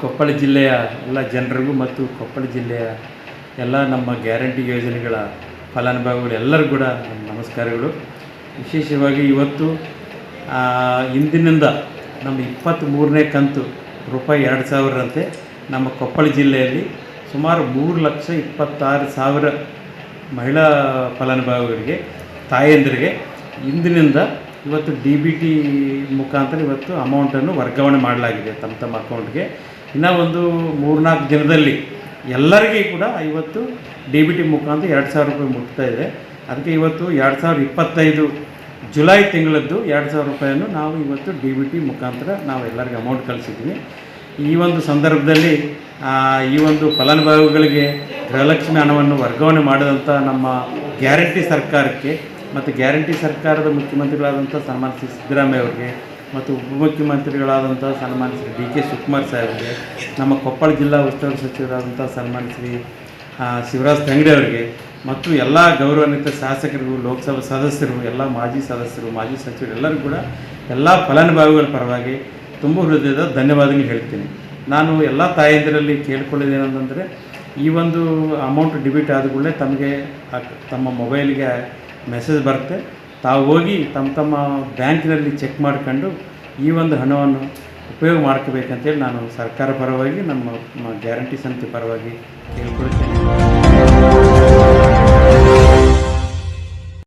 ಕೊಪ್ಪಳ ಜಿಲ್ಲೆಯ ಎಲ್ಲ ಜನರಿಗೂ ಮತ್ತು ಕೊಪ್ಪಳ ಜಿಲ್ಲೆಯ ಎಲ್ಲ ನಮ್ಮ ಗ್ಯಾರಂಟಿ ಯೋಜನೆಗಳ ಫಲಾನುಭವಿಗಳು ಎಲ್ಲರಿಗೂ ಕೂಡ ನಮಸ್ಕಾರಗಳು. ವಿಶೇಷವಾಗಿ ಇವತ್ತು ಇಂದಿನಿಂದ ನಮ್ಮ ಇಪ್ಪತ್ತ್ಮೂರನೇ ಕಂತು ರೂಪಾಯಿ ಎರಡು ಸಾವಿರದಂತೆ ನಮ್ಮ ಕೊಪ್ಪಳ ಜಿಲ್ಲೆಯಲ್ಲಿ ಸುಮಾರು ಮೂರು ಲಕ್ಷ ಇಪ್ಪತ್ತಾರು ಸಾವಿರ ಮಹಿಳಾ ಫಲಾನುಭವಿಗಳಿಗೆ, ತಾಯಂದಿರಿಗೆ ಇಂದಿನಿಂದ ಇವತ್ತು ಡಿ ಬಿ ಟಿ ಮುಖಾಂತರ ಇವತ್ತು ಅಮೌಂಟನ್ನು ವರ್ಗಾವಣೆ ಮಾಡಲಾಗಿದೆ ತಮ್ಮ ತಮ್ಮ ಅಕೌಂಟ್ಗೆ ಇನ್ನೂ ಒಂದು ಮೂರ್ನಾಲ್ಕು ದಿನದಲ್ಲಿ ಎಲ್ಲರಿಗೂ ಕೂಡ ಇವತ್ತು ಡಿ ಬಿ ಟಿ ಮುಖಾಂತರ ಎರಡು ಸಾವಿರ ರೂಪಾಯಿ ಮುಟ್ತಾ ಇದೆ. ಅದಕ್ಕೆ ಇವತ್ತು ಎರಡು ಸಾವಿರದ ಇಪ್ಪತ್ತೈದು ಜುಲೈ ತಿಂಗಳದ್ದು ಎರಡು ಸಾವಿರ ರೂಪಾಯಿಯನ್ನು ನಾವು ಇವತ್ತು ಡಿ ಬಿ ಟಿ ಮುಖಾಂತರ ನಾವು ಎಲ್ಲರಿಗೂ ಅಮೌಂಟ್ ಕಳಿಸಿದ್ವಿ ಈ ಒಂದು ಸಂದರ್ಭದಲ್ಲಿ ಈ ಒಂದು ಫಲಾನುಭವಿಗಳಿಗೆ ಗೃಹಲಕ್ಷ್ಮಿ ಹಣವನ್ನು ವರ್ಗಾವಣೆ ಮಾಡಿದಂಥ ನಮ್ಮ ಗ್ಯಾರಂಟಿ ಸರ್ಕಾರಕ್ಕೆ ಮತ್ತು ಗ್ಯಾರಂಟಿ ಸರ್ಕಾರದ ಮುಖ್ಯಮಂತ್ರಿಗಳಾದಂಥ ಸನ್ಮಾನ ಶ್ರೀ ಸಿದ್ದರಾಮಯ್ಯ ಅವರಿಗೆ ಮತ್ತು ಉಪಮುಖ್ಯಮಂತ್ರಿಗಳಾದಂಥ ಸನ್ಮಾನ ಶ್ರೀ ಡಿ ಕೆ ಶಿವಕುಮಾರ್ ಸಾಹೇಬ್ಗೆ ನಮ್ಮ ಕೊಪ್ಪಳ ಜಿಲ್ಲಾ ಉಸ್ತುವಾರಿ ಸಚಿವರಾದಂಥ ಸನ್ಮಾನ ಶ್ರೀ ಶಿವರಾಜ್ ತಂಗಡಿ ಅವರಿಗೆ ಮತ್ತು ಎಲ್ಲ ಗೌರವಾನ್ವಿತ ಶಾಸಕರಿಗೂ ಲೋಕಸಭಾ ಸದಸ್ಯರು, ಎಲ್ಲ ಮಾಜಿ ಸದಸ್ಯರು, ಮಾಜಿ ಸಚಿವರು ಎಲ್ಲರಿಗೂ ಕೂಡ ಎಲ್ಲ ಫಲಾನುಭವಿಗಳ ಪರವಾಗಿ ತುಂಬ ಹೃದಯದ ಧನ್ಯವಾದಗಳು ಹೇಳ್ತೀನಿ. ನಾನು ಎಲ್ಲ ತಾಯಂದಿರಲ್ಲಿ ಕೇಳ್ಕೊಳ್ಳೋದೇನಂತಂದರೆ ಈ ಒಂದು ಅಮೌಂಟ್ ಡಿಬಿಟ್ ಆದ ಕೂಡಲೇ ತಮಗೆ ತಮ್ಮ ಮೊಬೈಲ್ಗೆ ಮೆಸೇಜ್ ಬರುತ್ತೆ. ತಾವು ಹೋಗಿ ತಮ್ಮ ತಮ್ಮ ಬ್ಯಾಂಕಿನಲ್ಲಿ ಚೆಕ್ ಮಾಡ್ಕೊಂಡು ಈ ಒಂದು ಹಣವನ್ನು ಉಪಯೋಗ ಮಾಡ್ಕೋಬೇಕಂತೇಳಿ ನಾನು ಸರ್ಕಾರ ಪರವಾಗಿ ನಮ್ಮ ಗ್ಯಾರಂಟಿ ಸಮಿತಿ ಪರವಾಗಿ ಕೇಳ್ಕೊಳ್ತೀನಿ.